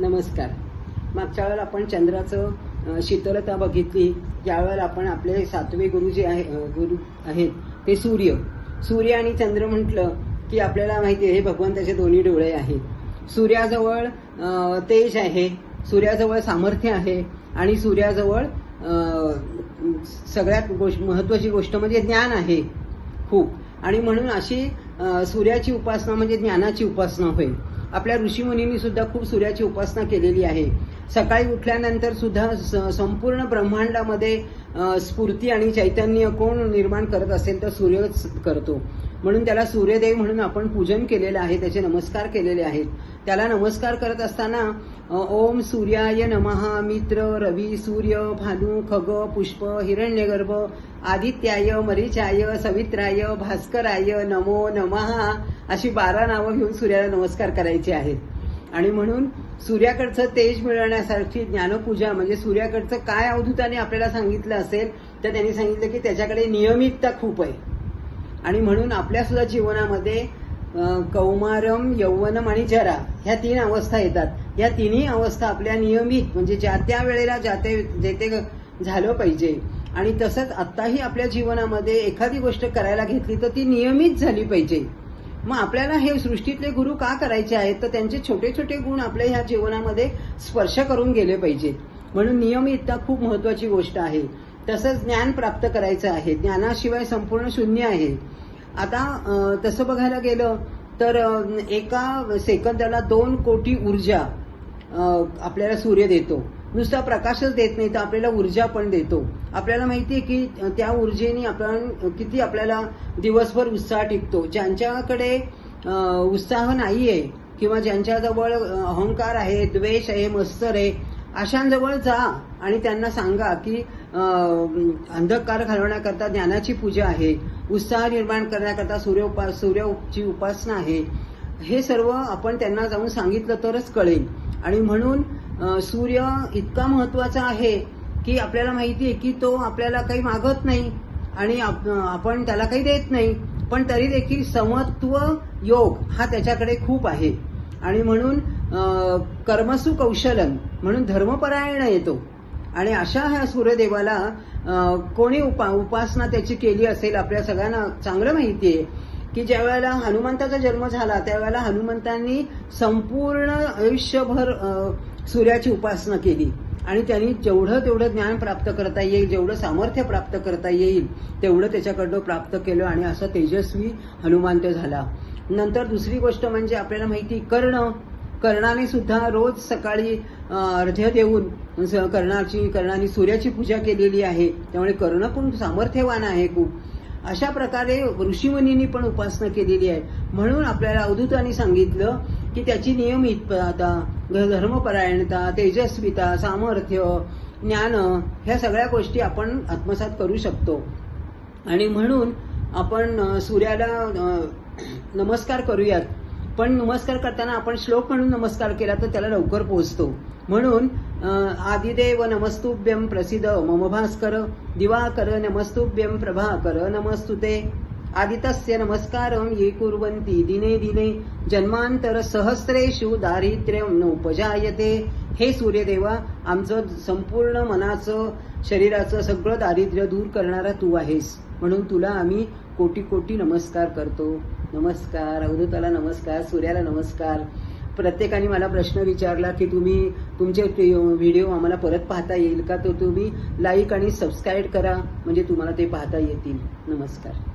नमस्कार. मागच्या वेळेला आपण चंद्राचं शीतलता बघितली. यावेळेला आपण आपले सातवे गुरु जे आहे गुरु आहेत ते सूर्य. सूर्य आणि चंद्र म्हटलं की आपल्याला माहिती आहे हे भगवंताचे दोन्ही डोळे आहेत. सूर्याजवळ तेज आहे सूर्याजवळ सामर्थ्य आहे आणि सूर्याजवळ सगळ्यात गोष्ट महत्वाची गोष्ट म्हणजे ज्ञान आहे खूप. आणि म्हणून अशी सूर्याची उपासना म्हणजे ज्ञानाची उपासना होईल आपल्या ऋषीमुनींनी सुद्धा खूप सूर्याची उपासना केलेली आहे. सकाळी उठल्यानंतर सुद्धा स- संपूर्ण ब्रह्मांडामध्ये स्फूर्ती आणि चैतन्य कोण निर्माण करत असेल तर सूर्यच करतो. म्हणून त्याला सूर्यदेव म्हणून आपण पूजन केलेलं आहे त्याचे नमस्कार केलेले आहेत. त्याला नमस्कार करत असताना ओम सूर्याय नमः मित्र रवी सूर्य भानू खग पुष्प हिरण्यगर्भ आदित्याय मरीचाय सवित्राय भास्कराय नमो नमः अशी बारा नावं घेऊन सूर्याला नमस्कार करायचे आहेत. आणि म्हणून सूर्याकडचं तेज मिळवण्यासाठी ज्ञानपूजा म्हणजे सूर्याकडचं काय अवधूताने आपल्याला सांगितलं असेल तर त्यांनी सांगितलं की त्याच्याकडे नियमितता खूप आहे. आणि म्हणून आपल्या सुद्धा जीवनामध्ये कौमारम यौवनम आणि जरा ह्या तीन अवस्था येतात. या तिन्ही अवस्था आपल्या नियमित म्हणजे ज्या त्या वेळेला ज्या ते जे ते झालं पाहिजे. आणि तसंच आत्ताही आपल्या जीवनामध्ये एखादी गोष्ट करायला घेतली तर ती नियमित झाली पाहिजे. मग आपल्याला हे सृष्टीतले गुरु का करायचे आहेत? तर त्यांचे छोटे छोटे गुण आपल्या ह्या जीवनामध्ये स्पर्श करून गेले पाहिजेत. म्हणून नियमितता खूप महत्वाची गोष्ट आहे. तसंच ज्ञान प्राप्त करायचं आहे. ज्ञानाशिवाय संपूर्ण शून्य आहे. आता तसं बघायला गेलं तर एका सेकंदाला दोन कोटी ऊर्जा आपल्याला सूर्य देतो. नुसता प्रकाशच देत नाही तर आपल्याला ऊर्जा पण देतो. आपल्याला माहिती आहे की त्या ऊर्जेने आपण किती आपल्याला दिवसभर उत्साह टिकतो. ज्यांच्याकडे उत्साह उत्साह नाहीये किंवा ज्यांच्याजवळ अहंकार आहे द्वेष आहे मत्सर आहे अशांजवळ जा आणि त्यांना सांगा की अंधकार घालवण्याकरता ज्ञानाची पूजा आहे. उत्साह निर्माण करण्याकरता सूर्य उपा सूर्यची उपासना आहे. हे सर्व आपण त्यांना जाऊन सांगितलं तरच कळेल. आणि म्हणून सूर्य इतका महत्त्वाचा आहे की आपल्याला माहिती आहे की तो आपल्याला काही मागत नाही आणि आप- आपण त्याला काही देत नाही. पण तरी देखील समत्व योग हा त्याच्याकडे खूप आहे. आणि म्हणून कर्मसु कौशलन म्हणून धर्मपरायण येतो. आणि अशा ह्या सूर्यदेवाला कोणी उपा उपासना त्याची केली असेल आपल्या सगळ्यांना चांगलं माहिती आहे की ज्या वेळेला हनुमंताचा जन्म झाला त्यावेळेला हनुमंतांनी संपूर्ण आयुष्यभर सूर्याची उपासना केली. आणि त्यांनी जेवढं तेवढं ज्ञान प्राप्त करता येईल जेवढं सामर्थ्य प्राप्त करता येईल तेवढं त्याच्याकडनं प्राप्त केलं आणि असं तेजस्वी हनुमंत झाला. नंतर दुसरी गोष्ट म्हणजे आपल्याला माहिती कर्ण. कर्णाने सुद्धा रोज सकाळी अर्ध्य देऊन स- कर्णाची कर्णाने सूर्याची पूजा केलेली आहे. त्यामुळे कर्ण पण सामर्थ्यवान आहे खूप. अशा प्रकारे ऋषीमुनींनी पण उपासना केलेली आहे. म्हणून आपल्याला अवधूतांनी सांगितलं की त्याची नियमितता धर्मपरायणता तेजस्विता सामर्थ्य ज्ञान ह्या सगळ्या गोष्टी आपण आत्मसात करू शकतो. आणि म्हणून आपण सूर्याला नमस्कार करूयात. पण नमस्कार करताना आपण श्लोक म्हणून नमस्कार केला तर त्याला लवकर पोहोचतो. म्हणून आदिदेव नमस्तुभ्यम प्रसिद्ध मम भास्कर दिवाकर नमस्तुभ्यम प्रभाकर नमस्तुते. आदितस्य नमस्कारं ये कुर्वन्ति दिने दिने जन्मांतर सहस्रेषु दारिद्र्यं नोपजायते. हे सूर्यदेवा आमचं संपूर्ण मनाचं शरीराचं सगळं दारिद्र्य दूर करणारा तू आहेस. म्हणून तुला आम्ही कोटी कोटी नमस्कार करतो. नमस्कार अवधूताला नमस्कार सूर्याला नमस्कार. प्रत्येकाने मला प्रश्न विचारला की तुम्ही तुमचे व्हिडिओ आम्हाला परत पाहता येईल का? तो तुम्ही लाईक आणि सबस्क्राईब करा म्हणजे तुम्हाला ते पाहता येतील. नमस्कार.